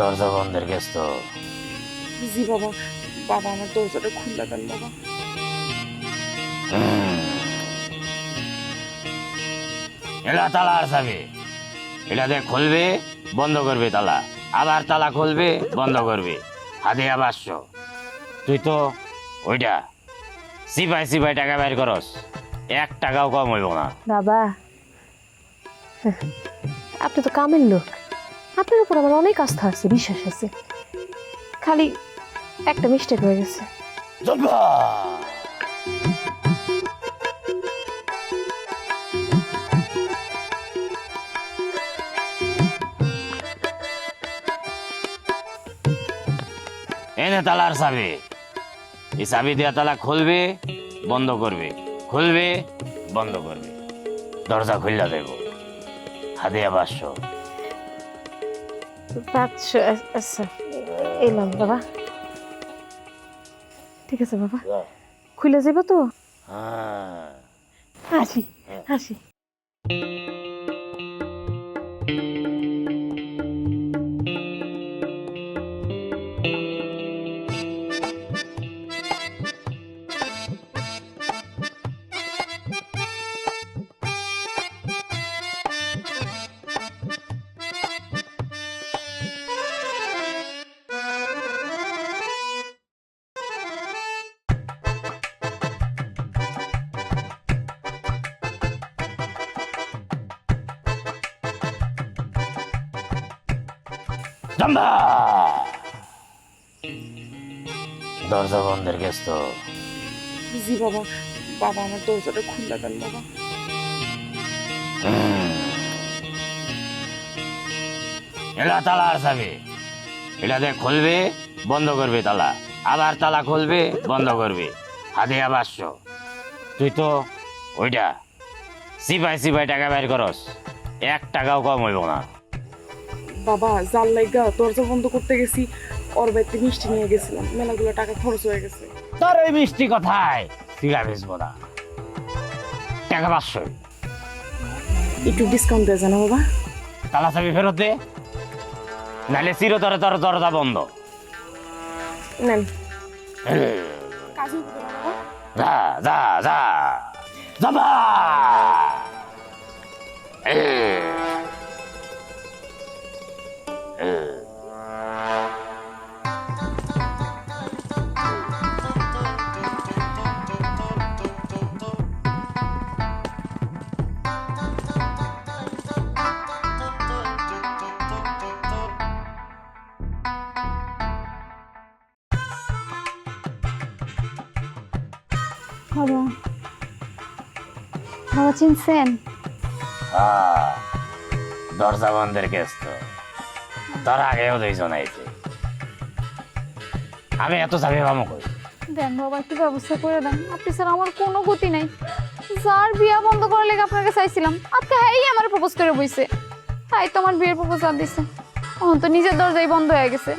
দরজা বন্ধের গেছ তো জি বাবা বাবা আমার দরজাটা খুললা দেন বাবা। এটা তালা আর দিয়ে খুলবে বন্ধ করবে তালা। আবার তালা খুলবে বন্ধ করবে। হাতে আবার তুই তো ওইটা সিপাই সিপাই টাকা বের করস। এক টাকাও কম হইব না। বাবা আপনি তো কামের লোক। আপনার উপর আমার অনেক আস্থা আছে, বিশ্বাস আছে। খালি একটা মিস্টেক হয়ে গেছে। এনে তালার চাবি। এই চাবি দিয়া তালা খুলবে, বন্ধ করবে। খুলবে, বন্ধ করবে। দরজা খুললা দেব হাদিয়া পাঁচশো পাঁচশো আচ্ছা এলাম বাবা। ঠিক আছে বাবা। খুলে যাব তো? হ্যাঁ। আসি আসি। জম্বা দরজা বন্ধের গেছ তো। জি বাবা বাবা আমার দরজাটা খুললা দেন বাবা। এটা তালা আর চাবি এটা দিয়ে খুলবে বন্ধ করবে তালা। আবার তালা খুলবে বন্ধ করবে। হাতে আবার তুই তো ওইটা সিপাই সিপাই টাকা বের করস। এক টাকাও কম হইব না। বাবা জাল লাইগা দরজা বন্ধ করতে গেছি ওর বাড়িতে মিষ্টি নিয়ে গেছিলাম। মেলাগুলো টাকা খরচ হয়ে গেছে। তোর ওই মিষ্টি কথায় সিরা বেচবো না। টাকা পাঁচশো। একটু ডিসকাউন্ট দেয় জানা বাবা? তালা চাবি ফেরত দে। নাহলে চিরতরে তোর দরজা বন্ধ। নেন। যা যা যা। যাবা বাবা বাবা চিনছেন দরজা বন্ধের কেস তো তোর আগেও দুইজন আইছে আমি এত পাবো কই দেন বাবা একটু ব্যবস্থা করে দেন। আপনি স্যার আমার কোনো গতি নাই। যার বিয়া বন্ধ করার লেগে আপনাকে চাইছিলাম। আজকে হ্যাঁ আমার প্রপোজ করে বইছে। তাই তো আমার বিয়ের প্রপোজ আর দিছে। এখন তো নিজের দরজাই বন্ধ হয়ে গেছে।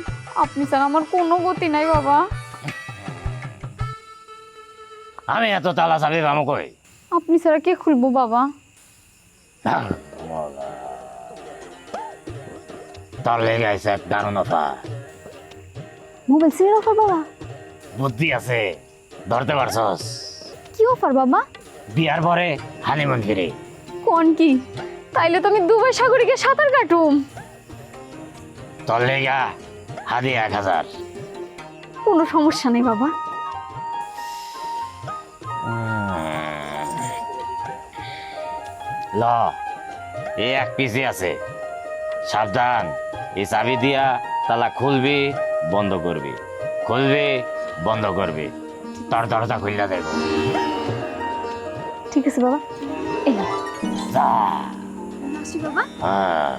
আপনি স্যার আমার কোনো গতি নাই বাবা। আমি এত তালা চাবি পাবো কই আপনি ছাড়া কে খুলবো বাবা? তোর লেগে আইছে এক দারুণ অফার মোবাইল সিরিয়াল অফার বাবা? বুদ্ধি আছে ধরতে পারছস। কি অফার বাবা? বিয়ার পরে হানিমুন ফিরে। কোন কি? তাইলে তো আমি দুবাই সাগরে গিয়ে সাঁতার কাটুম। তোর লেগা হাদি এক হাজার। কোনো সমস্যা নেই বাবা। ল এই এক পিসি আছে। সাবধান। এই চাবি দিয়া তালা খুলবি বন্ধ করবি। খুলবি বন্ধ করবি। তোর দরজা খুললা দেব। ঠিক আছে বাবা। এই। যা। বাবা। হ্যাঁ।